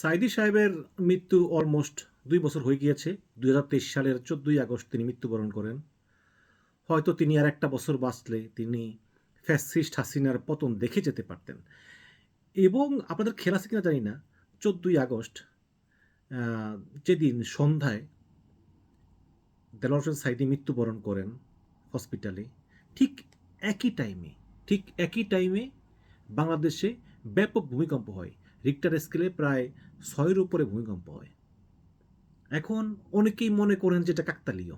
সাইদি সাহেবের মৃত্যু অলমোস্ট দুই বছর হয়ে গিয়েছে। দুই হাজার তেইশ সালের চোদ্দোই আগস্ট তিনি মৃত্যুবরণ করেন। হয়তো তিনি আর একটা বছর বাঁচলে তিনি ফ্যাসিস্ট হাসিনার পতন দেখে যেতে পারতেন। এবং আপনাদের খেলা আছে কিনা জানি না, চোদ্দোই আগস্ট যেদিন সন্ধ্যায় দেলোয়ার সাইদি মৃত্যুবরণ করেন হসপিটালে ঠিক একই টাইমে ঠিক একই টাইমে বাংলাদেশে ব্যাপক ভূমিকম্প হয়। রিক্টার স্কেলে প্রায় ছয়ের উপরে ভূমিকম্প হয়। এখন অনেকেই মনে করেন যে এটা কাকতালীয়।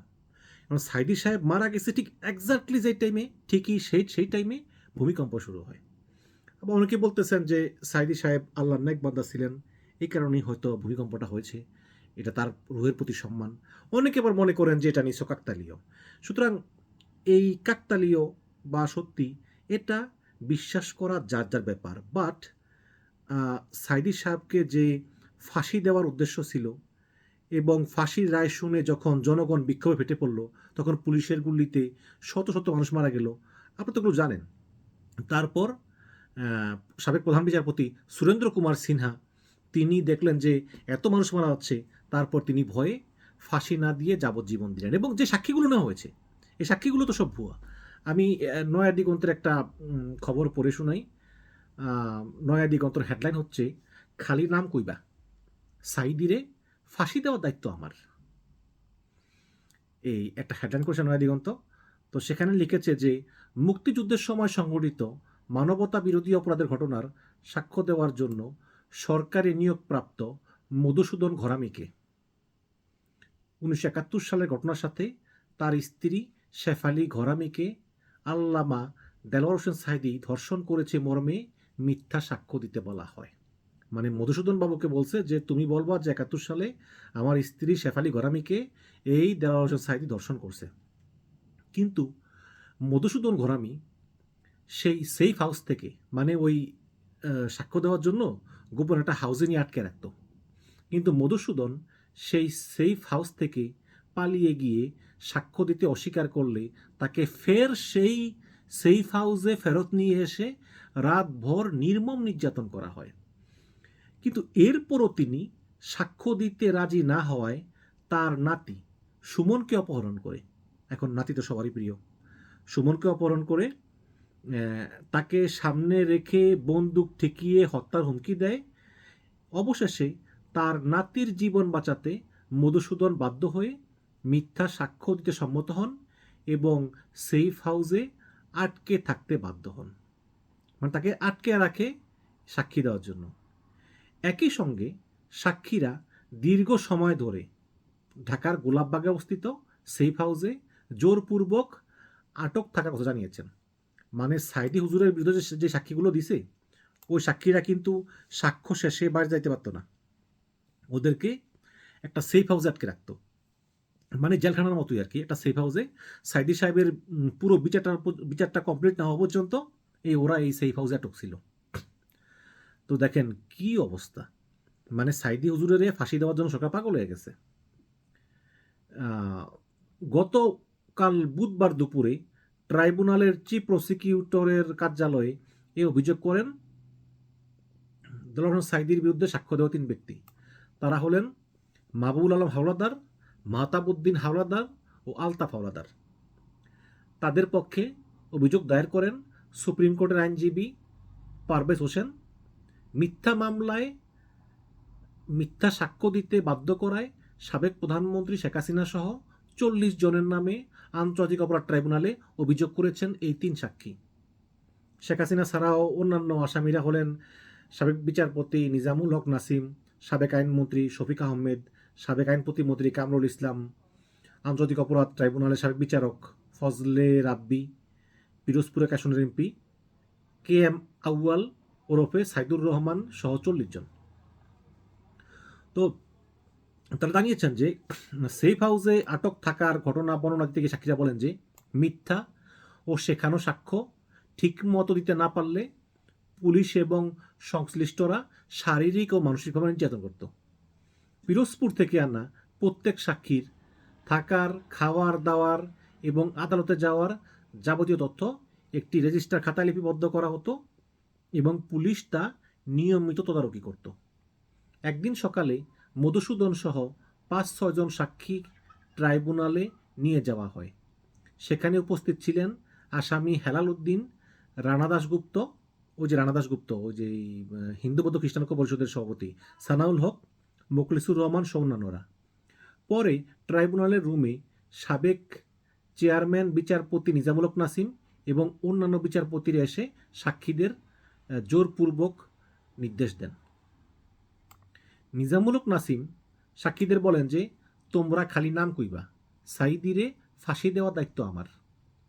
কারণ সাইদি সাহেব মারা গেছে ঠিক এক্স্যাক্টলি যে টাইমে ঠিকই সেই সেই টাইমে ভূমিকম্প শুরু হয়। আবার অনেকে বলতেছেন যে সাইদি সাহেব আল্লাহ নেক বান্দা ছিলেন, এই কারণেই হয়তো ভূমিকম্পটা হয়েছে। এটা তার রুহের প্রতি সম্মান। অনেকে আবার মনে করেন যে এটা নিশ্চয় কাকতালীয়। সুতরাং এই কাকতালীয় বা সত্যি এটা বিশ্বাস করা যার যার ব্যাপার। বাট সাইদি সাহেবকে যে ফাঁসি দেওয়ার উদ্দেশ্য ছিল এবং ফাঁসির রায় শুনে যখন জনগণ বিক্ষোভে ফেটে পড়ল, তখন পুলিশের গুলিতে শত শত মানুষ মারা গেল। আপনি তো জানেন। তারপর সাবেক প্রধান বিচারপতি সুরেন্দ্র কুমার সিনহা, তিনি দেখলেন যে এত মানুষ মারা হচ্ছে তারপর তিনি ভয়ে ফাঁসি না দিয়ে যাবজ্জীবন দিলেন এবং যে সাক্ষীগুলো নেওয়া হয়েছে, এই সাক্ষীগুলো তো সব ভুয়া। আমি নয়া দিগন্তের একটা খবর পড়ে শোনাই। নয়া দিগন্তর হেডলাইন হচ্ছে খালি নাম কইবা? সাইদিরে ফাঁসি দেওয়ার দায়িত্ব আমার। এই একটা হেডলাইন করেছে নয়া দিগন্ত তো সেখানে লিখেছে যে, মুক্তিযুদ্ধের সময় সংঘটিত মানবতা বিরোধী অপরাধের ঘটনার সাক্ষ্য দেওয়ার জন্য সরকারি নিয়োগপ্রাপ্ত মধুসূদন ঘরামিকে। উনিশশো একাত্তর সালের ঘটনার সাথে তার স্ত্রী শেফালি ঘরামিকে আল্লামা দেলোয়ার হোসেন সাইদি ধর্ষণ করেছে মর্মে মিথ্যা সাক্ষ্য দিতে বলা হয়। মানে মধুসূদন বাবুকে বলছে যে, তুমি বলবা যে একাত্তর সালে আমার স্ত্রী শেফালি ঘরামিকে এই দেলোয়ার হোসেন সাইদি ধর্ষণ করছে। কিন্তু মধুসূদন ঘরামি সেই সেফ হাউস থেকে মানে ওই সাক্ষ্য দেওয়ার জন্য গোপন একটা হাউসে নিয়ে আটকে রাখত। কিন্তু মধুসূদন সেই সেফ হাউস থেকে পালিয়ে গিয়ে সাক্ষ্য দিতে অস্বীকার করলে তাকে ফের সেই সেফ হাউসে ফেরত নিয়ে এসে রাতভর নির্মম নির্যাতন করা হয়। কিন্তু এরপরও তিনি সাক্ষ্য দিতে রাজি না হওয়ায় তার নাতি সুমনকে অপহরণ করে। এখন নাতি তো সবারই প্রিয়। সুমনকে অপহরণ করে তাকে সামনে রেখে বন্দুক ঠেকিয়ে হত্যার হুমকি দেয়। অবশেষে তার নাতির জীবন বাঁচাতে মধুসূদন বাধ্য হয়ে মিথ্যা সাক্ষ্য দিতে সম্মত হন এবং সেফ হাউসে আটকে থাকতে বাধ্য হন। মানে তাকে আটকে রাখে সাক্ষী দেওয়ার জন্য। একই সঙ্গে সাক্ষীরা দীর্ঘ সময় ধরে ঢাকার গোলাপবাগে অবস্থিত সেফ হাউসে জোরপূর্বক আটক থাকার কথা জানিয়েছেন। মানে সাইদি হুজুরের বিরুদ্ধে যে- সাক্ষীগুলো দিছে, ওই সাক্ষীরা কিন্তু সাক্ষ্য শেষে বাড়ি যাইতে পারতো না। ওদেরকে একটা সেফ হাউসে আটকে রাখতো। মানে জেলখানার মতোই আর কি, একটা সেফ হাউসে। সাইদি সাহেবের পুরো বিচারটা বিচারটা কমপ্লিট না হওয়া পর্যন্ত এই ওরা এই সেফ হাউসে আটক ছিল। তো দেখেন কি অবস্থা? মানে সাইদি হুজুরের ফাঁসি দেওয়ার জন্য সরকার পাগল হয়ে গেছে। গতকাল বুধবার দুপুরে ট্রাইব্যুনালের চিফ প্রসিকিউটরের কার্যালয়ে এ অভিযোগ করেন দেলোয়ার সাইদির বিরুদ্ধে সাক্ষ্য দেওয়া তিন ব্যক্তি। তারা হলেন মাহবুল আলম হাওলাদার, মাহতাবুদ্দিন হাওলাদার ও আলতাফ হাওলাদার। তাদের পক্ষে অভিযোগ দায়ের করেন সুপ্রিম কোর্টের আইনজীবী পারভেজ হোসেন মিথ্যা মামলায় মিথ্যা সাক্ষ্য দিতে বাধ্য করায় সাবেক প্রধানমন্ত্রী শেখ হাসিনা সহ চল্লিশ জনের নামে আন্তর্জাতিক অপরাধ ট্রাইব্যুনালে অভিযোগ করেছেন এই তিন সাক্ষী। শেখ হাসিনা ছাড়াও অন্যান্য আসামিরা হলেন সাবেক বিচারপতি নিজামুল হক নাসিম, সাবেক আইনমন্ত্রী শফিক আহমেদ, সাবেক আইন প্রতিমন্ত্রী কামরুল ইসলাম, আন্তর্জাতিক অপরাধ ট্রাইব্যুনালের সাবেক বিচারক ফজলে রাব্বি পিরোজপুর এক আসনের এমপি কে এম আউয়াল ওরফে সাইদুর রহমান সহ চল্লিশ জন। তো তারা জানিয়েছেন যে সেফ হাউসে আটক থাকার ঘটনা বর্ণনা থেকে সাক্ষীরা বলেন যে, মিথ্যা ও শেখানো সাক্ষ্য ঠিকমতো দিতে না পারলে পুলিশ এবং সংশ্লিষ্টরা শারীরিক ও মানসিকভাবে নির্যাতন করত। পিরোজপুর থেকে আনা প্রত্যেক সাক্ষীর থাকার, খাওয়ার, দাওয়ার এবং আদালতে যাওয়ার যাবতীয় তথ্য একটি রেজিস্টার খাতায় লিপিবদ্ধ করা হতো। এবং পুলিশ তা নিয়মিত তদারকি করত। একদিন সকালে মধুসূদন সহ পাঁচ ছজন সাক্ষী ট্রাইব্যুনালে নিয়ে যাওয়া হয়। সেখানে উপস্থিত ছিলেন আসামি হেলাল উদ্দিন, রানা দাসগুপ্ত ওই যে রানা দাসগুপ্ত ওই যে হিন্দু বৌদ্ধ খ্রিস্টান পরিষদের সভাপতি সানাউল হক, মোখলিসুর রহমান সৌনানোরা পরে ট্রাইব্যুনালের রুমে সাবেক চেয়ারম্যান, বিচারপতি নিজামুলক নাসিম এবং অন্যান্য বিচারপতিরা এসে সাক্ষীদের জোরপূর্বক নির্দেশ দেন। নিজামুলক নাসিম সাক্ষীদের বলেন যে, তোমরা খালি নাম কইবা। সাইদিরে ফাঁসি দেওয়ার দায়িত্ব আমার।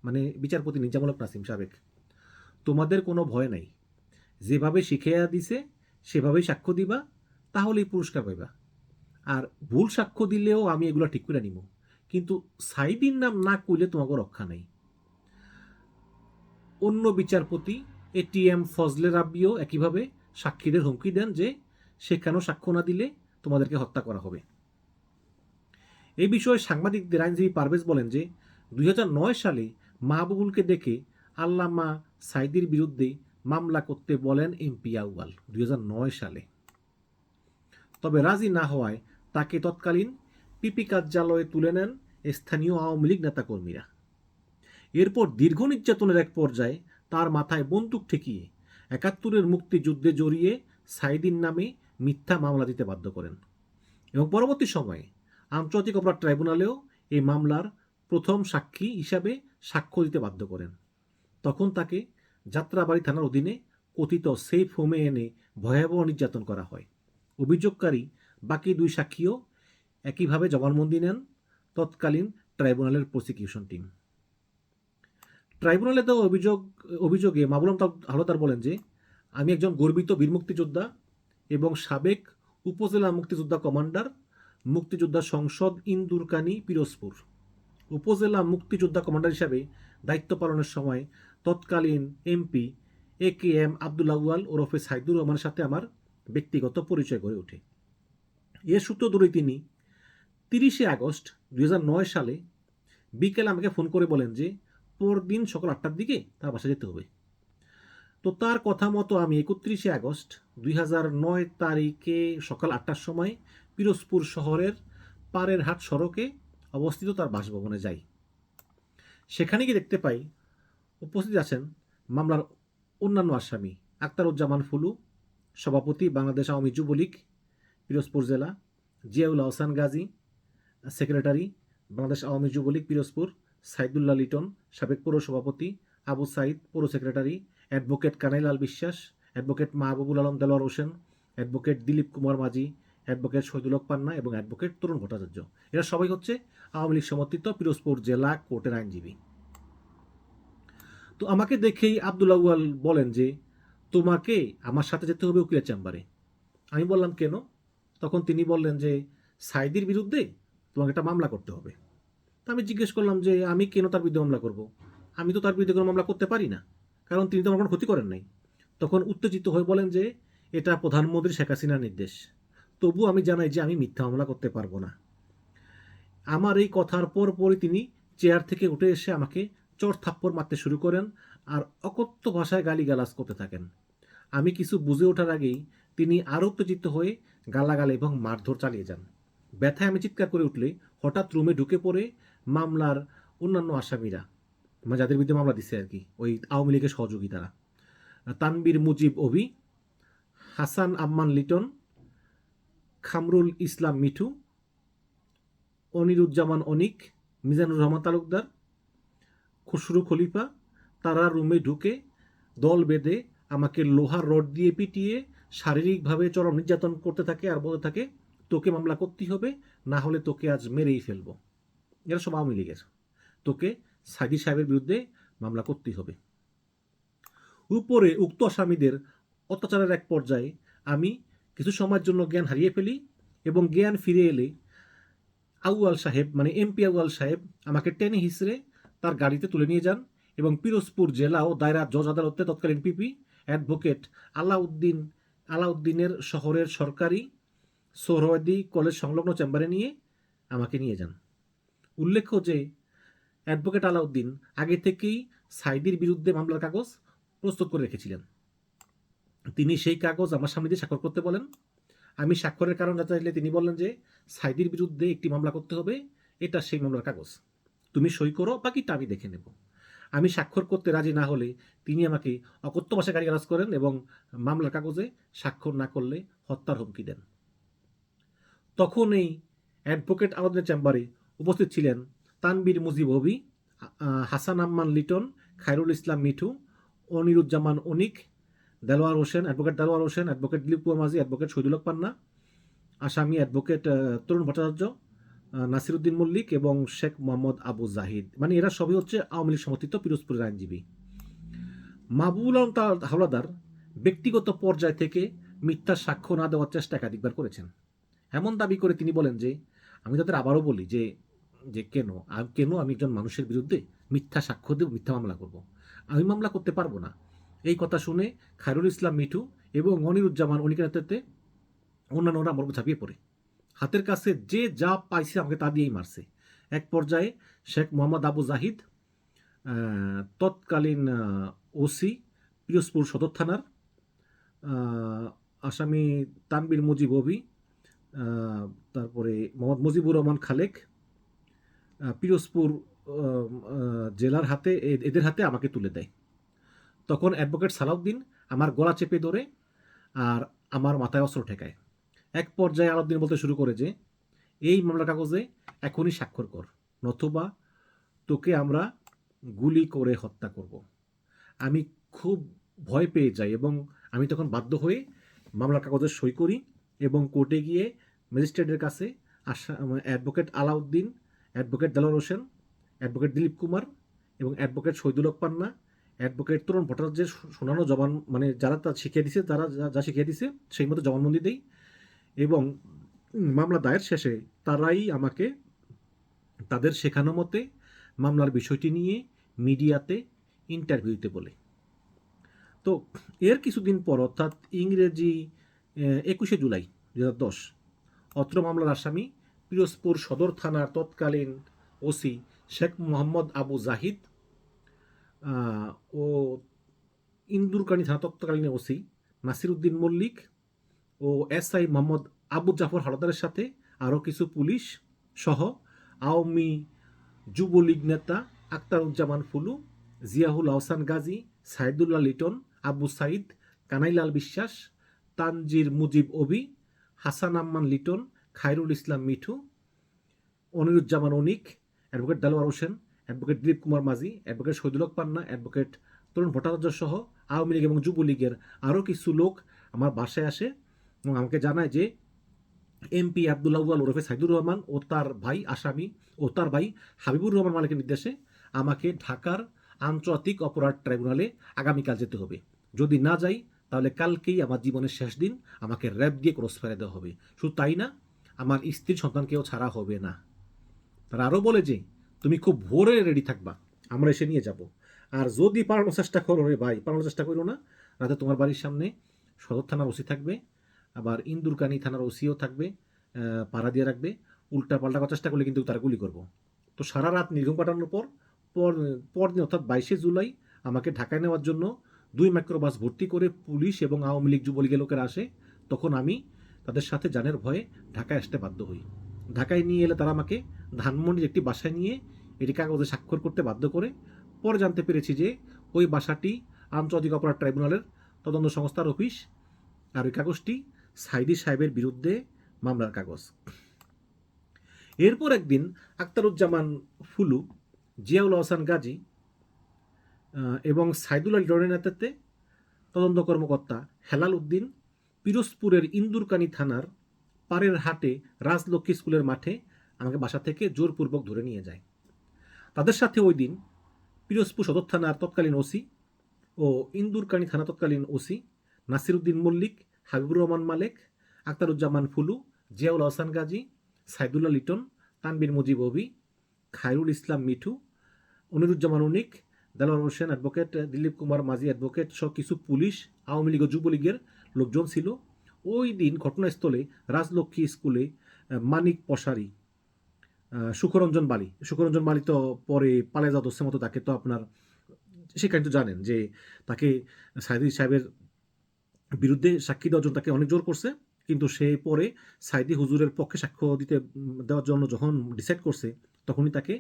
মানে বিচারপতি নিজামুলক নাসিম সাবেক। তোমাদের কোনো ভয় নাই। যেভাবে শিখাইয়া দিছে, সেভাবেই সাক্ষ্য দিবা, তাহলেই পুরস্কার পাইবা। আর ভুল সাক্ষ্য দিলেও আমি এগুলো ঠিক করে নিব কিন্তু সাইদির নাম না কইলে তোমাকে রক্ষা নাই। অন্য বিচারপতি এটিএম ফজলে রাব্বিও একইভাবে সাক্ষীদের হুমকি দেন যে সেখানেও সাক্ষ্য না দিলে তোমাদেরকে হত্যা করা হবে। এই বিষয়ে সাংবাদিকদের আইনজীবী পারভেজ বলেন যে দুই হাজার নয় সালে মাহবুবুলকে দেখে আল্লামা সাইদির বিরুদ্ধে মামলা করতে বলেন এমপি আউয়াল দুই হাজার নয় সালে। তবে রাজি না হওয়ায় তাকে তৎকালীন পিপি কার্যালয়ে তুলে নেন স্থানীয় আওয়ামী লীগ নেতাকর্মীরা। এরপর দীর্ঘ নির্যাতনের এক পর্যায়ে তার মাথায় বন্দুক ঠেকিয়ে একাত্তরের মুক্তিযুদ্ধে জড়িয়ে সাইদিন নামে মিথ্যা মামলা দিতে বাধ্য করেন। এবং পরবর্তী সময়ে আন্তর্জাতিক অপরাধ ট্রাইব্যুনালেও এই মামলার প্রথম সাক্ষী হিসাবে সাক্ষ্য দিতে বাধ্য করেন। তখন তাকে যাত্রাবাড়ি থানার অধীনে কথিত সেফ হোমে এনে ভয়াবহ নির্যাতন করা হয়। অভিযোগকারী বাকি দুই সাক্ষীও একইভাবে জবানবন্দি নেন। তৎকালীন ট্রাইব্যুনালের প্রসিকিউশন টিম। ট্রাইব্যুনালে দেওয়া অভিযোগ, অভিযোগে মাবুল হালদার বলেন যে, আমি একজন গর্বিত বীর মুক্তিযোদ্ধা এবং সাবেক উপজেলা মুক্তিযোদ্ধা কমান্ডার, মুক্তিযোদ্ধা সংসদ ইন্দুরকানি পিরোজপুর। উপজেলা মুক্তিযোদ্ধা কমান্ডার হিসাবে দায়িত্ব পালনের সময় তৎকালীন MP A K M Abdul Awal ওরফে সাইদুর রহমানের সাথে আমার ব্যক্তিগত পরিচয় গড়ে ওঠে। এর সূত্র ধরেই তিনি তিরিশে আগস্ট দু হাজার নয় সালে বিকেলে আমাকে ফোন করে বলেন যে পরদিন সকাল আটটার দিকে তার বাসা যেতে হবে। তো তার কথা মতো আমি একত্রিশে আগস্ট দুই নয় তারিখে সকাল আটটার সময় পিরোজপুর শহরের পাড়ের হাট সড়কে অবস্থিত তার বাসভবনে যাই। সেখানে গিয়ে দেখতে পাই উপস্থিত আছেন মামলার অন্যান্য আসামি আক্তারুজ্জামান ফুলু, সভাপতি বাংলাদেশ আওয়ামী যুবলীগ, পিরোজপুর জেলা, জিয়াউল আহসান গাজী, সেক্রেটারি বাংলাদেশ আওয়ামী যুবলীগ, পিরোজপুর সাইদুল্লাহ লিটন, সাবেক পৌর সভাপতি, আবু সাইদ, পৌর secretary, advocate Kanailal Biswas, advocate Mahbubul Alam Delwar Hossain, advocate Dilip Kumar Majhi, advocate শহীদুলক পান্না এবং অ্যাডভোকেট তরুণ ভট্টাচার্য। এরা সবাই হচ্ছে আওয়ামী লীগ সমর্থিত পিরোজপুর জেলা কোর্টের আইনজীবী। তো আমাকে দেখেই আব্দুল আউয়াল বলেন যে, তোমাকে আমার সাথে যেতে হবে উকিলের চেম্বারে। আমি বললাম, কেন? তখন তিনি বললেন যে, সাইদির বিরুদ্ধে তোমাকে একটা মামলা করতে হবে। আমি জিজ্ঞেস করলাম যে, আমি কেন তার বিরুদ্ধে মামলা করব? আমি তো তার বিরুদ্ধে কোনো মামলা করতে পারি না। কারণ তিনি তো আমার কোনো ক্ষতি করেন নাই। তখন উত্তেজিত হয়ে বলেন যে, এটা প্রধানমন্ত্রী শেখ হাসিনার নির্দেশ। তবু আমি জানাই যে, আমি মিথ্যা মামলা করতে পারব না। আমার এই কথার পর পরই তিনি চেয়ার থেকে উঠে এসে আমাকে চর থাপ্পড় মারতে শুরু করেন আর অকথ্য ভাষায় গালিগালাজ করতে থাকেন। আমি কিছু বুঝে ওঠার আগেই তিনি আরও উত্তেজিত হয়ে গালাগাল এবং মারধর চালিয়ে যান। ব্যথায় আমি চিৎকার করে উঠলে হঠাৎ রুমে ঢুকে পড়ে মামলার অন্যান্য আসামিরা মানে যাদের বিরুদ্ধে মামলা দিচ্ছে আর কি, ওই আওয়ামী লীগের সহযোগী তারা। তানবীর মুজিব অভি হাসান আম্মান লিটন, খামরুল ইসলাম মিঠু, অনিরুজ্জামান অনিক, মিজানুর রহমান তালুকদার, খুসরু খলিফা, তারা রুমে ঢুকে দল বেঁধে আমাকে লোহার রড দিয়ে পিটিয়ে শারীরিকভাবে চরম নির্যাতন করতে থাকে আর বলতে থাকে, তোকে মামলা করতেই হবে, না হলে তোকে আজ মেরেই ফেলব। এরা সব আওয়ামী লীগের। তোকে সাইদি সাহেবের বিরুদ্ধে মামলা করতেই হবে। উপরে উক্ত আসামিদের অত্যাচারের এক পর্যায়ে আমি কিছু সময়ের জন্য জ্ঞান হারিয়ে ফেলি এবং জ্ঞান ফিরে এলে আউয়াল সাহেব মানে এমপি আউয়াল সাহেব, আমাকে টেনে হিসড়ে তার গাড়িতে তুলে নিয়ে যান এবং পিরোজপুর জেলা ও দায়রা জজ আদালতে তৎকালীন পিপি অ্যাডভোকেট আলাউদ্দিন, আলাউদ্দিনের শহরের সরকারি সোহরওয়ার্দী কলেজ সংলগ্ন চেম্বারে নিয়ে আমাকে নিয়ে যান। উল্লেখ্য যে অ্যাডভোকেট আলাউদ্দিন আগে থেকেই সাইদির বিরুদ্ধে মামলার কাগজ প্রস্তুত করে রেখেছিলেন। তিনি সেই কাগজ আমার সামনে দিয়ে স্বাক্ষর করতে বলেন। আমি স্বাক্ষরের কারণ জানতে চাইলে তিনি বললেন যে সাইদির বিরুদ্ধে একটি মামলা করতে হবে, এটা সেই মামলার কাগজ। তুমি সই করো বাকিটা আমি দেখে নেব। আমি স্বাক্ষর করতে রাজি না হলে তিনি আমাকে অকথ্য ভাষায় গালিগালাজ করেন এবং মামলার কাগজে স্বাক্ষর না করলে হত্যার হুমকি দেন। তখন এই অ্যাডভোকেট আলাউদ্দিনের চেম্বারে উপস্থিত ছিলেন Tanvir Mujib Hobi Hasan Amman Liton, Khairul Islam Mithu, Aniruzzaman Anik, Delwar Hossain, advocate Delwar Hossain, advocate Dilip Kumar Majhi, advocate শহীদুলক Panna, আসামি অ্যাডভোকেট তরুণ ভট্টাচার্য নাসিরুদ্দিন মল্লিক এবং শেখ মোহাম্মদ আবু জাহিদ। মানে এরা সবই হচ্ছে আওয়ামী লীগ সমর্থিত পিরোজপুরের আইনজীবী। মাহবুবুল আলম তার হাওলাদার ব্যক্তিগত পর্যায় থেকে মিথ্যা সাক্ষ্য না দেওয়ার চেষ্টা একাধিকবার করেছেন। এমন দাবি করে তিনি বলেন যে, আমি তাদের আবারও বলি যে যে কেন? কেন আমি একজন মানুষের বিরুদ্ধে মিথ্যা সাক্ষ্য দেব, মিথ্যা মামলা করব? আমি মামলা করতে পারব না। এই কথা শুনে খায়রুল ইসলাম মিঠু এবং অনিরুজ্জামান অনিকের নেতৃত্বে অন্যান্যরা উপর ঝাঁপিয়ে পড়ে। হাতের কাছে যে যা পাইছে আমাকে তা দিয়েই মারছে। এক পর্যায়ে শেখ মোহাম্মদ আবু জাহিদ তৎকালীন ওসি, পিরোজপুর সদর থানার আসামি তানবীর মুজিব অভি তারপরে মোহাম্মদ মুজিবুর রহমান খালেক পিরোজপুর জেলার হাতে এদের হাতে আমাকে তুলে দেয়। তখন অ্যাডভোকেট সালাউদ্দিন আমার গলা চেপে ধরে আর আমার মাথায় অস্ত্র ঠেকায়। এক পর্যায়ে আলাউদ্দিন বলতে শুরু করে যে, এই মামলার কাগজে এখনই স্বাক্ষর কর, নতুবা তোকে আমরা গুলি করে হত্যা করব। আমি খুব ভয় পেয়ে যাই এবং আমি তখন বাধ্য হয়ে মামলার কাগজে সই করি এবং কোর্টে গিয়ে ম্যাজিস্ট্রেটের কাছে আশা advocate Alauddin advocate Delwar Hossain, advocate Dilip Kumar এবং অ্যাডভোকেট শহীদুলক পান্না, অ্যাডভোকেট তরুণ ভট্টাচার্যের শোনানো জবান মানে যারা তা শিখিয়ে দিছে, তারা যা- শিখিয়ে দিছে, সেই মতো জবানবন্দি দেই এবং মামলা দায়ের শেষে তারাই আমাকে তাদের শেখানো মতে মামলার বিষয়টি নিয়ে মিডিয়াতে ইন্টারভিউ দিতে বলে। তো এর কিছুদিন পর অর্থাৎ ইংরেজি একুশে জুলাই দু হাজার দশ অত্র মামলার আসামি পিরোজপুর সদর থানার তৎকালীন ওসি শেখ মোহাম্মদ আবু জাহিদ ও ইন্দুরকানি থানা তৎকালীন ওসি নাসিরুদ্দিন মল্লিক ও এসআই মোহাম্মদ আবু জাফর হালদারের সাথে আরও কিছু পুলিশ সহ আওয়ামী যুবলীগ নেতা Aktaruzzaman ফুলু, জিয়াহুল Ahsan Gazi, Saidullah Liton, Abu Saeed, Kanailal Biswas, Tanjir Mujib Obi Hasan Amman Liton Khairul Islam Mithu, Aniruzzaman Anik, advocate Delwar Hossain, advocate Dilip Kumar Majhi, advocate শহীদুলক Panna, advocate Tarun Bhattacharya সহ আওয়ামী লীগ এবং যুবলীগের আরও কিছু লোক আমার বাসায় আসে এবং আমাকে জানায় যে এমপি আবদুল্লাহ আল ওরফে সাইদুর রহমান ও তার ভাই আসামি ও তার ভাই হাবিবুর রহমান মালিকের নির্দেশে আমাকে ঢাকার আন্তর্জাতিক অপরাধ ট্রাইব্যুনালে আগামীকাল যেতে হবে। যদি না যাই, তাহলে কালকেই আমার জীবনের শেষ দিন আমাকে র্যাব দিয়ে ক্রস ফেলে দেওয়া হবে। শুধু তাই না আমার স্ত্রীর সন্তানকেও ছাড়া হবে না। তারা আরও বলে যে, তুমি খুব ভোরে রেডি থাকবা, আমরা এসে নিয়ে যাব। আর যদি পালানোর চেষ্টা করো রে ভাই, পালানোর চেষ্টা করো না। রাতে তোমার বাড়ির সামনে সদর থানার ওসি থাকবে, আবার ইন্দুরকানি থানার ওসিও থাকবে পাড়া দিয়ে রাখবে। উল্টা পাল্টা চেষ্টা করলে কিন্তু তারা গুলি করব। তো সারা রাত নির্ঘুম কাটানোর পর পর পরদিন অর্থাৎ বাইশে জুলাই আমাকে ঢাকায় নেওয়ার জন্য দুই মাইক্রোবাস ভর্তি করে পুলিশ এবং আওয়ামী লীগ যুবলীগের লোকেরা আসে। তখন আমি তাদের সাথে জানের ভয়ে ঢাকায় আসতে বাধ্য হই। ঢাকায় নিয়ে এলে তারা আমাকে ধানমন্ডির একটি বাসায় নিয়ে এটি কাগজে স্বাক্ষর করতে বাধ্য করে। পরে জানতে পেরেছি যে ওই বাসাটি আন্তর্জাতিক অপরাধ ট্রাইব্যুনালের তদন্ত সংস্থার অফিস আর ওই কাগজটি সাইদি সাহেবের বিরুদ্ধে মামলার কাগজ। এরপর একদিন আক্তারুজ্জামান ফুলু, জিয়াউল হাসান গাজী এবং সাইদুল আল ডরের নেতৃত্বে তদন্ত কর্মকর্তা হেলাল উদ্দিন পিরোজপুরের ইন্দুরকানি থানার পাড়ের হাটে রাজলক্ষ্মী স্কুলের মাঠে আমাকে বাসা থেকে জোরপূর্বক ধরে নিয়ে যায়। তাদের সাথে ওই দিন পিরোজপুর সদর থানার তৎকালীন ওসি ও ইন্দুরকানি থানা তৎকালীন OC Nasiruddin Mallik, Habibur Rahman Malek, Aktaruzzaman Fulu, Ziaul Hasan Gazi, Saidullah Liton, Tanvir Mujib Obi Khairul Islam Mithu, Aniruzzaman Anik Delwar Hossain advocate, Dilip Kumar Majhi advocate সহ কিছু পুলিশ, আওয়ামী লীগ ও যুবলীগের লোকজন ছিল। ওই দিন ঘটনাস্থলে রাজলক্ষ্মী স্কুলে মানিক পশারি সুখরঞ্জন বালি। সুখরঞ্জন বালি তো পরে পালে যাওয়া দোষের মতো তাকে তো আপনার সেখানে তো জানেন যে তাকে সাইদি সাহেবের বিরুদ্ধে সাক্ষী দেওয়ার জন্য তাকে অনেক জোর করছে। কিন্তু সে পরে সাইদি হুজুরের পক্ষে সাক্ষ্য দিতে দেওয়ার জন্য যখন ডিসাইড করছে, তখনই তাকে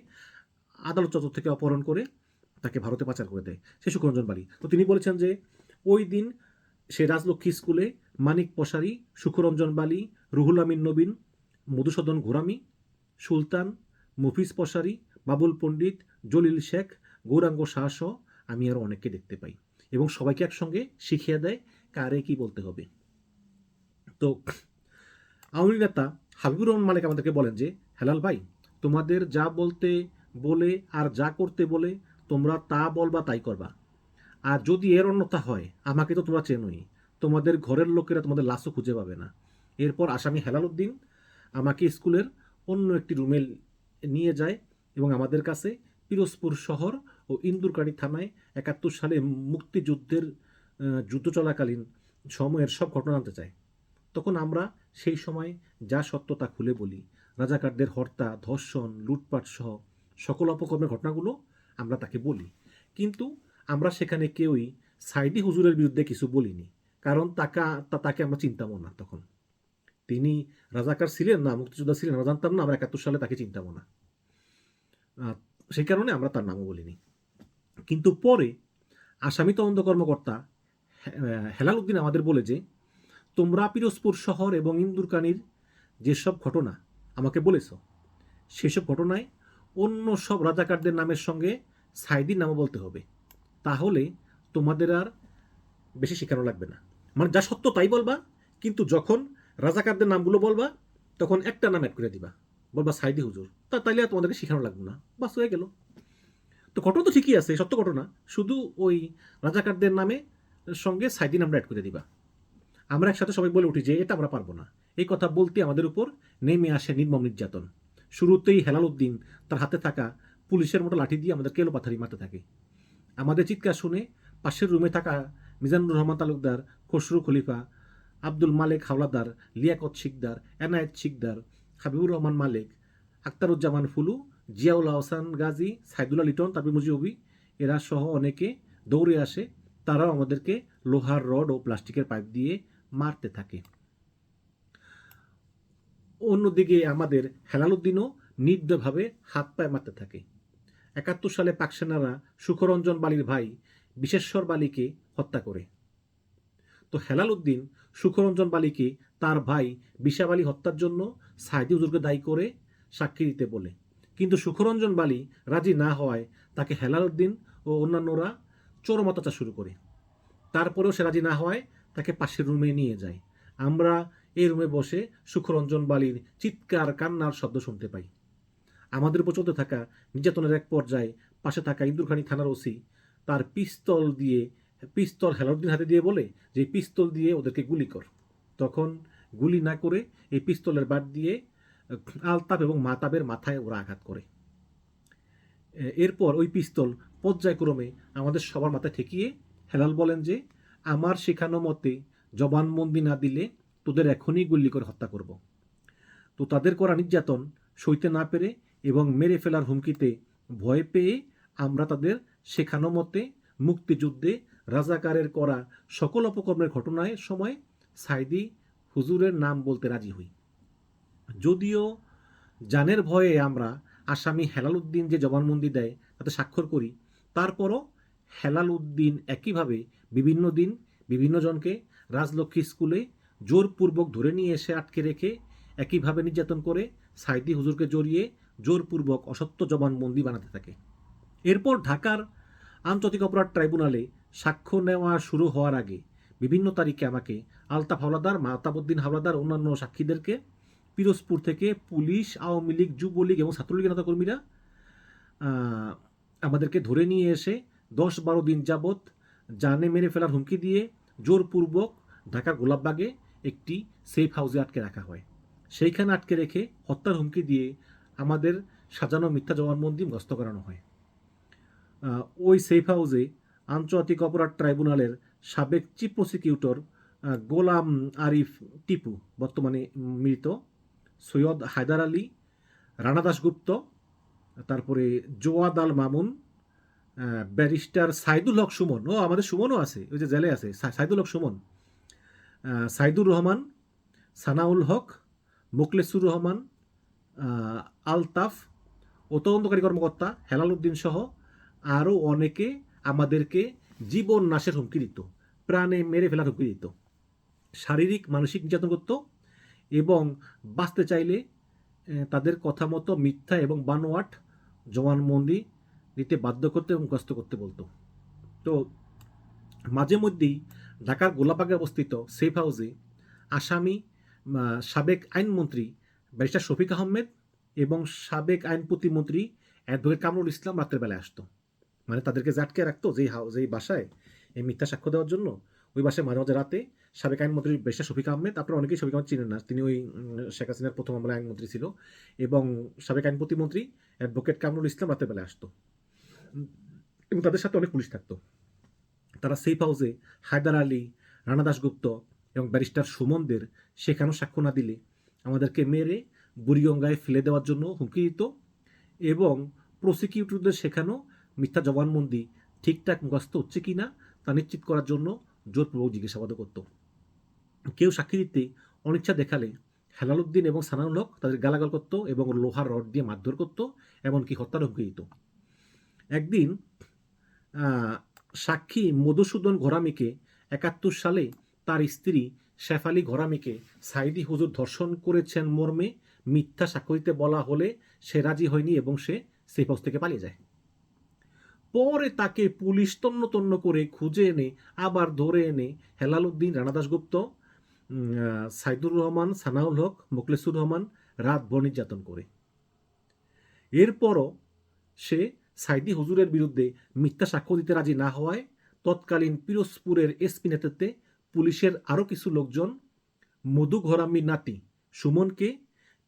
আদালত চত্বর থেকে অপহরণ করে তাকে ভারতে পাচার করে দেয়। সে সুখরঞ্জন বালি। তো তিনি বলেছেন যে ওই দিন সে রাজলক্ষ্মী স্কুলে মানিক পশারি সুখরঞ্জন বালি, রুহুল আমিন নবীন, মধুসূদন ঘোরামি, সুলতান, মুফিজ পশারি বাবুল পণ্ডিত, জলিল শেখ, গৌরাঙ্গ শাহ সহ আমি আরও অনেককে দেখতে পাই এবং সবাইকে একসঙ্গে শিখিয়ে দেয় কারে কি বলতে হবে। তো আওয়ামী নেতা হাবিবুর রহমান মালিক আমাদেরকে বলেন যে, হেলাল ভাই, তোমাদের যা বলতে বলে আর যা করতে বলে তোমরা তা বলবা, তাই করবা। আর যদি এর অন্যথা হয়, আমাকে তো তোমরা চেনোই, তোমাদের ঘরের লোকেরা তোমাদের লাশও খুঁজে পাবে না। এরপর আসামি হেলাল উদ্দিন আমাকে স্কুলের অন্য একটি রুমে নিয়ে যায় এবং আমাদের কাছে পিরোজপুর শহর ও ইন্দুরকানি থানায় একাত্তর সালে মুক্তিযুদ্ধের যুদ্ধ চলাকালীন সময়ের সব ঘটনা জানতে চায়। তখন আমরা সেই সময় যা সত্য তা খুলে বলি। রাজাকারদের হত্যা, ধর্ষণ, লুটপাট সহ সকল অপকর্মের ঘটনাগুলো আমরা তাকে বলি। কিন্তু আমরা সেখানে কেউই সাইদি হুজুরের বিরুদ্ধে কিছু বলিনি, কারণ তাকা তাকে আমরা চিনতামও না তখন। তিনি রাজাকার ছিলেন না, মুক্তিযোদ্ধা ছিলেন আমরা জানতাম না, আমরা একাত্তর সালে তাকে চিনতামও না। সেই কারণে আমরা তার নামও বলিনি। কিন্তু পরে আসামি তদন্ত কর্মকর্তা হেলাল উদ্দিন আমাদের বলে যে, তোমরা পিরোজপুর শহর এবং ইন্দুরকানির যেসব ঘটনা আমাকে বলেছ, সেসব ঘটনায় অন্য সব রাজাকারদের নামের সঙ্গে সাইদির নামও বলতে হবে। তাহলে তোমাদের আর বেশি শেখানো লাগবে না। মানে যা সত্য তাই বলবা, কিন্তু যখন রাজাকারদের নামগুলো বলবা, তখন একটা নাম অ্যাড করে দিবা। বলবা, সাইদি হুজুর। তা তাইলে আর তোমাদেরকে শেখানো লাগবে না। বাস হয়ে গেল। তো ঘটনা তো ঠিকই আছে, সত্য ঘটনা। শুধু ওই রাজাকারদের নামে সঙ্গে সাইদি নামটা অ্যাড করে দিবা। আমরা একসাথে সবাই বলে উঠি যে, এটা আমরা পারব না। এই কথা বলতে আমাদের উপর নেমে আসে নির্মম নির্যাতন। শুরুতেই হেলাল উদ্দিন তার হাতে থাকা পুলিশের মতো লাঠি দিয়ে আমাদের কেলো পাথারি মারতে থাকে। আমাদের চিৎকার শুনে পাশের রুমে থাকা মিজানুর রহমান তালুকদার, খসরু খলিফা, আব্দুল মালেক হাওলাদার, লিয়াকত শিকদার, এনায়েত শিকদার, হাবিবুর রহমান মালেক আক্তারুজ্জামান ফুলু, জিয়াউল আহসান গাজী সাইদুল্লাহ লিটন তাবির মুজিবি, এরা সহ অনেকে দৌড়ে আসে। তারাও আমাদেরকে লোহার রড ও প্লাস্টিকের পাইপ দিয়ে মারতে থাকে। অন্যদিকে আমাদের হেলালুদ্দিনও নির্দয়ভাবে হাত পায়ে মারতে থাকে। একাত্তর সালে পাকসেনারা সুখরঞ্জন বালির ভাই বিশেশ্বর বালিকে হত্যা করে। তো হেলাল উদ্দিন সুখরঞ্জন বালিকে তার ভাই বিশাবালি হত্যার জন্য সাইদি হুজুরকে দায়ী করে সাক্ষী দিতে বলে। কিন্তু সুখরঞ্জন বালি রাজি না হওয়ায় তাকে হেলাল উদ্দিন ও অন্যান্যরা চোর মতাচা শুরু করে। তারপরেও সে রাজি না হওয়ায় তাকে পাশের রুমে নিয়ে যায়। আমরা এই রুমে বসে সুখরঞ্জন বালির চিৎকার, কান্নার শব্দ শুনতে পাই। আমাদের উপর চলতে থাকা নির্যাতনের এক পর্যায়ে পাশে থাকা ইন্দুরখানি থানার ওসি তার পিস্তল দিয়ে, পিস্তল হেলাউদ্দিন হাতে দিয়ে বলে যে, পিস্তল দিয়ে ওদেরকে গুলি কর। তখন গুলি না করে এই পিস্তলের বাট দিয়ে আলতাপ এবং মাতাবের মাথায় ওরা আঘাত করে। এরপর ওই পিস্তল পর্যায়ক্রমে আমাদের সবার মাথায় ঠেকিয়ে হেলাল বলেন যে, আমার শেখানো মতে জবানবন্দি না দিলে তোদের এখনই গুলি করে হত্যা করব। তো তাদের করা নির্যাতন সইতে না পেরে এবং মেরে ফেলার হুমকিতে ভয় পেয়ে আমরা তাদের শেখানো মতে মুক্তিযুদ্ধে রাজাকারের করা সকল অপকর্মের ঘটনায় সময় সাইদি হুজুরের নাম বলতে রাজি হই। যদিও জানের ভয়ে আমরা আসামি হেলাল উদ্দিন যে জবানবন্দি দেয় তাতে স্বাক্ষর করি, তারপরও হেলাল উদ্দিন একইভাবে বিভিন্ন দিন বিভিন্ন জনকে রাজলক্ষ্মী স্কুলে জোরপূর্বক ধরে নিয়ে এসে আটকে রেখে একইভাবে নির্যাতন করে সাইদি হুজুরকে জড়িয়ে জোরপূর্বক অসত্য জবানবন্দি বানাতে থাকে। এরপর ঢাকার আন্তর্জাতিক অপরাধ ট্রাইব্যুনালে সাক্ষ্য নেওয়া শুরু হওয়ার আগে বিভিন্ন তারিখে আমাকে আলতাফ হাওলাদার, মাহতাবুদ্দিন হাওলাদার, অন্যান্য সাক্ষীদেরকে পিরোজপুর থেকে পুলিশ, আওয়ামী লীগ, যুবলীগ এবং ছাত্রলীগের নেতাকর্মীরা আমাদেরকে ধরে নিয়ে এসে দশ বারো দিন যাবৎ জানে মেরে ফেলার হুমকি দিয়ে জোরপূর্বক ঢাকার গোলাপবাগে একটি সেফ হাউসে আটকে রাখা হয়। সেইখানে আটকে রেখে হত্যার হুমকি দিয়ে আমাদের সাজানো মিথ্যা জবানবন্দি গস্ত করানো হয়। ওই সেফ হাউসে আন্তর্জাতিক অপরাধ ট্রাইব্যুনালের সাবেক চিফ প্রসিকিউটর গোলাম আরিফ টিপু, বর্তমানে মৃত সৈয়দ হায়দার আলী, রানা দাশগুপ্ত, তারপরে জোয়াদ আল মামুন ব্যারিস্টার সাইদুল হক সুমন। ও, আমাদের সুমনও আছে, ওই যে জেলে আছে সাইদুল হক সুমন। সাইদুর রহমান, সানাউল হক মোকলেসুর রহমান আলতাফ ও তদন্তকারী কর্মকর্তা হেলাল উদ্দিন সহ আরও অনেকে আমাদেরকে জীবন নাশের হুমকি দিত, প্রাণে মেরে ফেলার হুমকি দিত, শারীরিক, মানসিক নির্যাতন করত এবং বাঁচতে চাইলে তাদের কথা মতো মিথ্যা এবং বানোয়াট জবানবন্দি দিতে বাধ্য করতে এবং গ্রস্ত করতে বলতো। তো মাঝে মধ্যেই ঢাকার গোলাপাগে অবস্থিত সেফ হাউসে আসামি সাবেক আইনমন্ত্রী ব্যারিস্টার শফিক আহমেদ এবং সাবেক আইন প্রতিমন্ত্রী অ্যাডভোকেট কামরুল ইসলাম রাতের বেলায় আসতো। মানে তাদেরকে জাটকে রাখতো, যেই যেই বাসায় এই মিথ্যা সাক্ষ্য দেওয়ার জন্য, ওই বাসায় মাঝে মাঝে রাতে সাবেক আইনমন্ত্রী ব্যারিস্টার শফিক আহমেদ, আপনারা অনেকেই শফিক আহমেদ চিনেন না, তিনি ওই শেখ হাসিনার প্রথম আমলে আইনমন্ত্রী ছিল এবং সাবেক আইন প্রতিমন্ত্রী অ্যাডভোকেট কামরুল ইসলাম রাতের আসতো। এবং তাদের সাথে অনেক পুলিশ থাকতো। তারা সেফ হাউসে হায়দার আলী, রানা দাসগুপ্ত এবং ব্যারিস্টার সুমনদের সেখানেও সাক্ষ্য না দিলে আমাদেরকে মেরে বুড়িগঙ্গায় ফেলে দেওয়ার জন্য হুমকি দিত এবং প্রসিকিউটরদের সেখানেও মিথ্যা জবানবন্দি ঠিকঠাক মুখস্থ হচ্ছে কি না তা নিশ্চিত করার জন্য জোরপূর্বক জিজ্ঞাসাবাদ করত। কেউ সাক্ষী দিতে অনিচ্ছা দেখালে হেলালুদ্দিন এবং সানাউল হক তাদের গালাগাল করতো এবং লোহার রড দিয়ে মারধর করতো, এমনকি হত্যার হুমকি দিত। একদিন সাক্ষী মধুসূদন ঘোরামিকে একাত্তর সালে তার স্ত্রী শেফালি ঘোরামিকে সাইদি হুজুর ধর্ষণ করেছেন মর্মে মিথ্যা সাক্ষ্য দিতে বলা হলে সে রাজি হয়নি এবং সে সেফ হাউস থেকে পালিয়ে যায়। পরে তাকে পুলিশ তন্ন তন্ন করে খুঁজে এনে, আবার ধরে এনে হেলাল উদ্দিন রানা দাসগুপ্ত সাইদুর রহমান, সানাউল হক মোকলেসুর রহমান রাত ভর নির্যাতন করে। এরপরও সে সাইদি হুজুরের বিরুদ্ধে মিথ্যা সাক্ষ্য দিতে রাজি না হওয়ায় তৎকালীন পিরোজপুরের এসপি নেতৃত্বে পুলিশের আরও কিছু লোকজন, মধু ঘরামির নাতি সুমনকে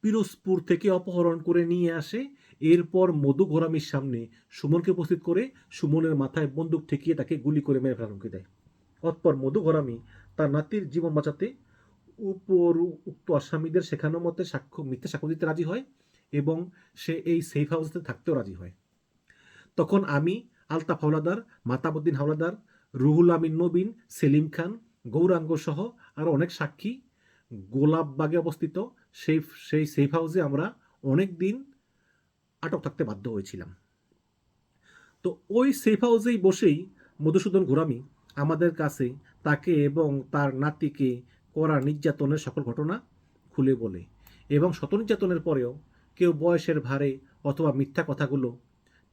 পিরোজপুর থেকে অপহরণ করে নিয়ে আসে। এরপর মধু ঘোরামির সামনে সুমনকে উপস্থিত করে সুমনের মাথায় বন্দুক ঠেকিয়ে তাকে গুলি করে মেরে ফেলার দেয়। অতপর মধু ঘোরামি তার নাতির জীবন বাঁচাতে উপর উক্ত আসামিদের শেখানো মতে সাক্ষ্য, মিথ্যে সাক্ষ্য দিতে রাজি হয় এবং সে এই সেফ হাউসে থাকতেও রাজি হয়। তখন আমি আলতাফ হাওলাদার, মাতাবুদ্দিন হাওলাদার, রুহুল আমিন নবীন, সেলিম খান গৌরাঙ্গ সহ আরও অনেক সাক্ষী গোলাপবাগে অবস্থিত। সেই সেই সেফ হাউসে আমরা অনেক দিন আটক থাকতে বাধ্য হয়েছিলাম। তো ওই সেফ হাউসেই বসেই মধুসূদন ঘোরামি আমাদের কাছে তাকে এবং তার নাতিকে করা নির্যাতনের সকল ঘটনা খুলে বলে এবং শত নির্যাতনের পরেও কেউ বয়সের ভারে অথবা মিথ্যা কথাগুলো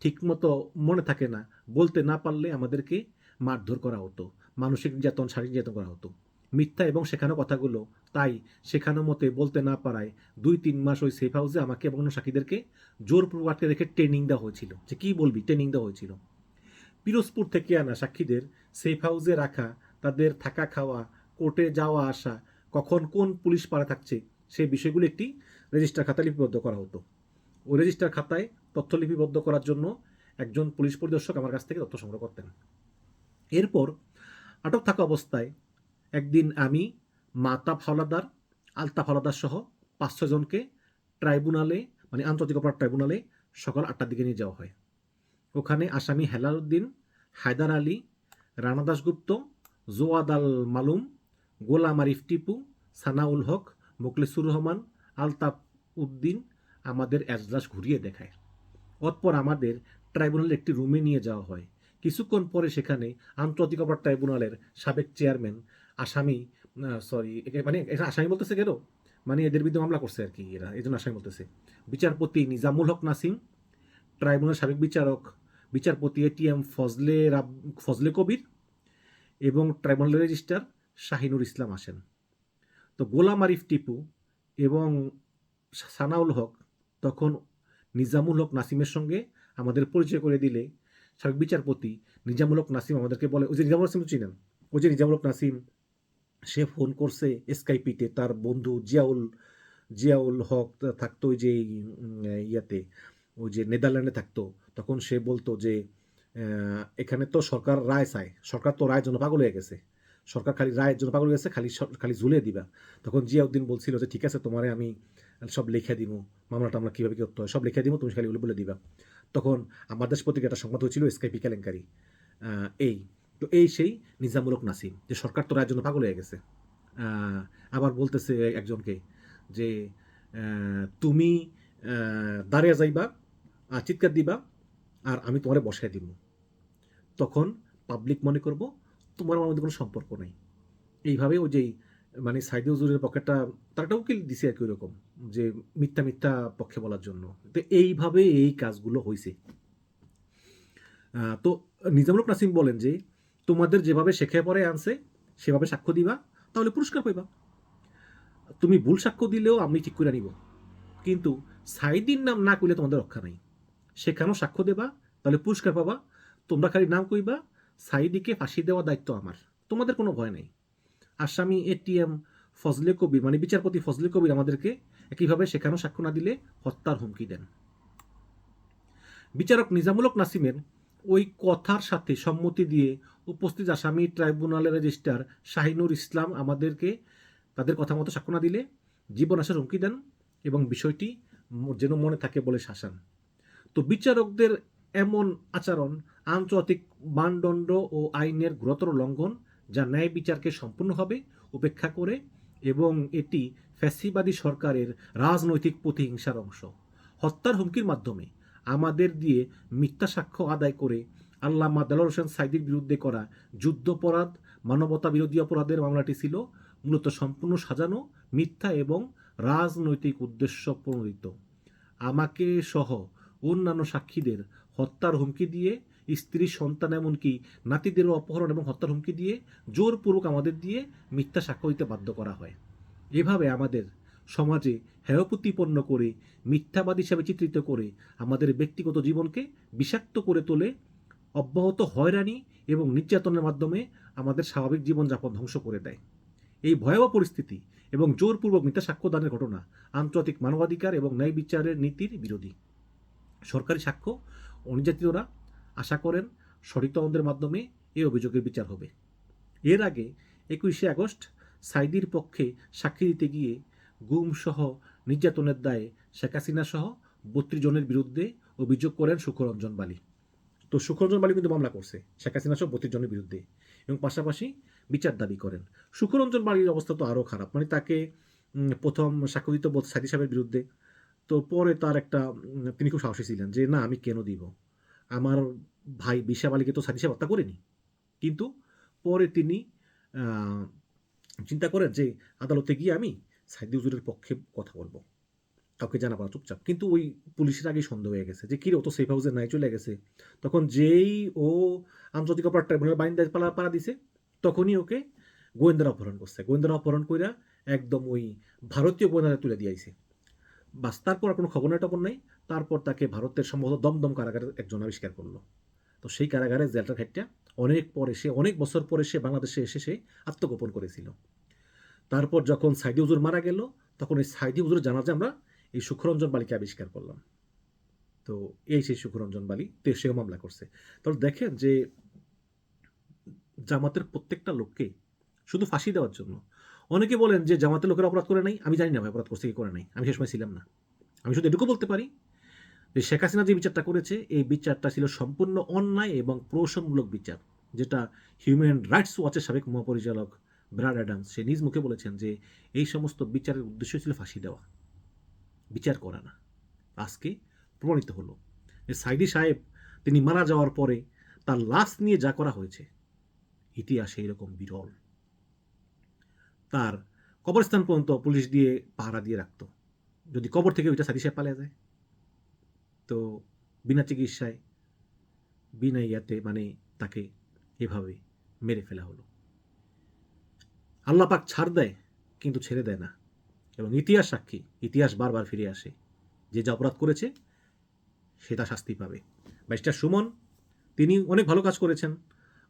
ঠিকমতো মনে থাকে না, বলতে না পারলে আমাদেরকে মারধর করা হতো। মানসিক নির্যাতন, শারীরিক নির্যাতন করা হতো। মিথ্যা এবং শেখানো কথাগুলো, তাই শেখানো মতে বলতে না পারায় দুই তিন মাস ওই সেফ হাউসে আমাকে এবং সাক্ষীদেরকে জোরপূর্বক আটকে রেখে ট্রেনিং দেওয়া হয়েছিল। যে কী বলবি? ট্রেনিং দেওয়া হয়েছিল। পিরোজপুর থেকে আনা সাক্ষীদের সেফ হাউসে রাখা, তাদের থাকা খাওয়া কোর্টে যাওয়া আসা, কখন কোন পুলিশ পাড়া থাকছে সেই বিষয়গুলো একটি রেজিস্টার খাতা লিপিবদ্ধ করা হতো। ওই রেজিস্টার খাতায় তথ্য লিপিবদ্ধ করার জন্য একজন পুলিশ পরিদর্শক আমার কাছ থেকে তথ্য সংগ্রহ করতেন। এরপর আটক থাকা অবস্থায় একদিন আমি মাতাব হাওলাদার আলতাফ হাওলাদার সহ পাঁচ ছজনকে ট্রাইব্যুনালে মানে আন্তর্জাতিক অপরাধ ট্রাইব্যুনালে সকাল আটটার দিকে নিয়ে যাওয়া হয়। ওখানে আসামি হেলাল উদ্দিন হায়দার আলী, রানা দাসগুপ্ত জোয়াদ আল মালুম, গোলাম আরিফ টিপু, সানাউল হক মোকলেসুর রহমান, আলতাফ উদ্দিন আমাদের এজলাস ঘুরিয়ে দেখায়। অতপর আমাদের ট্রাইব্যুনালের একটি রুমে নিয়ে যাওয়া হয়। কিছুক্ষণ পরে সেখানে আন্তর্জাতিক অপরাধ ট্রাইব্যুনালের সাবেক চেয়ারম্যান আসামি সরি মানে আসামি বলতেছে কেন? মানে এদের বিরুদ্ধে মামলা করছে আর কি এরা এই জন্য আসামি বলতেছে। বিচারপতি নিজামুল হক নাসিম, ট্রাইব্যুনালের সাবেক বিচারক, বিচারপতি এটিএম ফজলে রাব ফজলে কবির এবং ট্রাইব্যুনালের রেজিস্ট্রার শাহিনুর ইসলাম আসেন। তো গোলাম আরিফ টিপু এবং সানাউল হক তখন নিজামুল হক নাসিমের সঙ্গে আমাদের পরিচয় করে দিলে সাবেক বিচারপতি নিজামুলক নাসিম আমাদেরকে বলে, ওই যে নিজামুল নাসিম চিনেন? ওই যে নিজামুলক নাসিম, সে ফোন করছে স্কাইপিতে তার বন্ধু জিয়াউল জিয়াউল হক থাকতো ওই যে ইয়াতে, ওই যে নেদারল্যান্ডে থাকতো। তখন সে বলতো যে এখানে তো সরকার রায় চায়, সরকার তো রায়ের জন্য পাগল হয়ে গেছে। সরকার খালি রায়ের জন্য পাগল হয়ে গেছে, খালি খালি ঝুলিয়ে দিবা। তখন জিয়াউদ্দিন বলছিল যে, ঠিক আছে, তোমারে আমি সব লিখে দিব মামলাটা আমরা কীভাবে করতে হয়, সব লিখে দিব তুমি খালি বলে দিবা। তখন আমার দেশ পত্রিকা একটা সংবাদ হয়েছিল স্কাইপি কেলেঙ্কারি। এই, তো এই সেই নিজামূলক নাসিম, যে সরকার তো রায়ের জন্য পাগল হয়ে গেছে। আবার বলতেছে একজনকে যে তুমি দাঁড়িয়ে যাইবা আর চিৎকার দিবা, আর আমি তোমারে বসায় দিব। তখন পাবলিক মনে করব, তোমার আমার মধ্যে কোনো সম্পর্ক নেই। এইভাবে ওই যেই মানে সাইদে হুজুরের পকেটটা তার একটা উকিল দিছে আর কি ওরকম যে মিথ্যা মিথ্যা পক্ষে বলার জন্য? তো এইভাবে এই কাজগুলো হয়েছে তো নিজামুল নাসিম বলেন যে, তোমাদের যেভাবে শেখে পরে আনছে, সেভাবে সাক্ষ্য দিবা, তাহলে পুরস্কার পাইবা। তুমি ভুল সাক্ষ্য দিলেও আমি ঠিক করে নিব। কিন্তু সাইদির নাম না কইলে তোমাদের রক্ষা নাই। সেখানেও সাক্ষ্য দেবা, তাহলে পুরস্কার পাবা। তোমরা খালি নাম কইবা, সাইদিকে ফাঁসি দেওয়ার দায়িত্ব আমার। তোমাদের কোনো ভয় নেই। আসামি এটিএম ফজলে কবির মানে বিচারপতি ফজলে কবির আমাদেরকে একইভাবে সেখানেও সাক্ষ্য না দিলে হত্যার হুমকি দেন। বিচারক নিজামুলক নাসিমের ওই কথার সাথে সম্মতি দিয়ে উপস্থিত আসামি ট্রাইব্যুনালের রেজিস্ট্রার শাহিনুর ইসলাম আমাদেরকে তাদের কথা মতো সাক্ষ্য না দিলে জীবন আসার হুমকি দেন এবং বিষয়টি যেন মনে থাকে বলে শাসান। তো বিচারকদের এমন আচরণ, আন্তর্জাতিক মানদণ্ড ও আইনের গুরুতর লঙ্ঘন যা ন্যায় বিচারকে সম্পূর্ণভাবে উপেক্ষা করে এবং এটি ফ্যাসিবাদী সরকারের রাজনৈতিক প্রতিহিংসার অংশ। হত্যার হুমকির মাধ্যমে আমাদের দিয়ে মিথ্যা সাক্ষ্য আদায় করে আল্লামা দেলার হোসেন সাইদির বিরুদ্ধে করা যুদ্ধপরাধ মানবতা বিরোধী অপরাধের মামলাটি ছিল মূলত সম্পূর্ণ সাজানো, মিথ্যা এবং রাজনৈতিক উদ্দেশ্য প্রণোদিত। আমাকে সহ অন্যান্য সাক্ষীদের হত্যার হুমকি দিয়ে স্ত্রী, সন্তান এমনকি নাতিদেরও অপহরণ এবং হত্যার হুমকি দিয়ে, জোরপূর্বক আমাদের দিয়ে মিথ্যা সাক্ষ্য দিতে বাধ্য করা হয়। এভাবে আমাদের সমাজে হেয় প্রতিপন্ন করে, মিথ্যাবাদ হিসাবে চিত্রিত করে আমাদের ব্যক্তিগত জীবনকে বিষাক্ত করে তোলে, অব্যাহত হয়রানি এবং নির্যাতনের মাধ্যমে আমাদের স্বাভাবিক জীবনযাপন ধ্বংস করে দেয়। এই ভয়াবহ পরিস্থিতি এবং জোরপূর্বক মিথ্যা সাক্ষ্যদানের ঘটনা আন্তর্জাতিক মানবাধিকার এবং ন্যায় বিচারের নীতির বিরোধী। সরকারি সাক্ষ্য, অনির্যাতিতরা আশা করেন সঠিক তদন্তের মাধ্যমে এই অভিযোগের বিচার হবে। এর আগে একুশে আগস্ট সাইদির পক্ষে সাক্ষী দিতে গিয়ে গুম সহ নির্যাতনের দায়ে শেখ হাসিনা সহ বত্রিশ জনের বিরুদ্ধে অভিযোগ করেন সুখরঞ্জন বালি। তো সুখরঞ্জন বালি কিন্তু মামলা করছে, শেখ হাসিনা সহ বত্রিশ জনের বিরুদ্ধে এবং পাশাপাশি বিচার দাবি করেন। সুখরঞ্জন বালির অবস্থা তো আরও খারাপ মানে তাকে প্রথম সাক্ষ্য দিত সাইদি সাহেবের বিরুদ্ধে। তো পরে তার একটা তিনি খুব সাহসী ছিলেন যে, না, আমি কেন দিব? আমার ভাই বিশাব আলীকে তো সাইদি সাহেব হত্যা করেনি। কিন্তু পরে তিনি চিন্তা করেন যে আদালতে গিয়ে আমি সাইদি হুজুরের পক্ষে কথা বলব। কাউকে জানাব না, চুপচাপ। কিন্তু ওই পুলিশের আগেই সন্দেহ হয়ে গেছে যে কিরে ও তো সেফ হাউসে নাই চলে গেছে। তখন যেই ও আন্তর্জাতিক অপরাধ ট্রাইব্যুনাল বাইন্দা পালা পাড়া দিছে, তখনই ওকে গোয়েন্দারা অপহরণ করছে। গোয়েন্দারা অপহরণ কইরা একদম ওই ভারতীয় গোয়েন্দারা তুলে দিয়েছে বাস, তারপর কোনো খবর নাই নাই। তারপর তাকে ভারতের সম্ভবত দমদম কারাগারের একজন আবিষ্কার করল। তো সেই কারাগারে জেলটা খাইটা অনেক পরে সে, অনেক বছর পরে সে বাংলাদেশে এসে সে আত্মগোপন করেছিল। তারপর যখন সাইদি হুজুর মারা গেল, তখন এই সাইদি হুজুর জানাজে আমরা এই সুখরঞ্জন বালিকে আবিষ্কার করলাম। তো এই সেই সুখরঞ্জন বালি তো সেও মামলা করছে। তাহলে দেখেন যে জামাতের প্রত্যেকটা লোককে শুধু ফাঁসি দেওয়ার জন্য। অনেকে বলেন যে জামাতের লোকের অপরাধ করে নাই, আমি জানি না ভাই, অপরাধ করছে কি করে নাই, আমি সে সময় ছিলাম না। আমি শুধু এটুকু বলতে পারি যে শেখ হাসিনা যে বিচারটা করেছে, এই বিচারটা ছিল সম্পূর্ণ অন্যায় এবং প্রহসনমূলক বিচার, যেটা হিউম্যান রাইটস ওয়াচের সাবেক মহাপরিচালক ব্রাড অ্যাডামস, সে নিজ মুখে বলেছেন যে এই সমস্ত বিচারের উদ্দেশ্য ছিল ফাঁসি দেওয়া, বিচার করা না। আজকে প্রমাণিত হলো যে সাইদি সাহেব তিনি মারা যাওয়ার পরে তার লাশ নিয়ে যা করা হয়েছে, ইতিহাসে এরকম বিরল। তার কবরস্থান পর্যন্ত পুলিশ দিয়ে পাহারা দিয়ে রাখতো। যদি কবর থেকে ওইটা সাইদি সাহেব পালিয়ে যায়। তো বিনা চিকিৎসায়, বিনা ইয়াতে মানে তাকে এভাবে মেরে ফেলা হলো। আল্লাহ পাক ছাড় দেয়, কিন্তু ছেড়ে দেয় না। এবং ইতিহাস সাক্ষী, ইতিহাস বারবার ফিরে আসে। যে যা অপরাধ করেছে, সে তা শাস্তি পাবে। ব্যারিস্টার সুমন, তিনি অনেক ভালো কাজ করেছেন।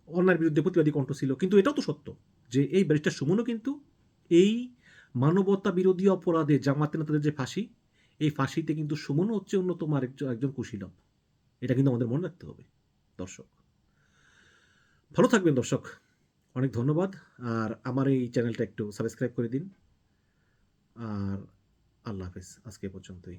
অন্যায়ের বিরুদ্ধে প্রতিবাদী কণ্ঠ ছিল, কিন্তু এটাও তো সত্য যে এই ব্যারিস্টার সুমনও কিন্তু এই মানবতা বিরোধী অপরাধে জামাতে নেতাদের যে ফাঁসি এই ফাঁসিতে কিন্তু সুমনও হচ্ছে অন্যতম আরেকজন একজন কুশীলব। এটা কিন্তু আমাদের মনে রাখতে হবে, দর্শক। ভালো থাকবেন, দর্শক। অনেক ধন্যবাদ। আর আমার এই চ্যানেলটা একটু সাবস্ক্রাইব করে দিন। আর আল্লাহ হাফেজ। আজকে পর্যন্তই।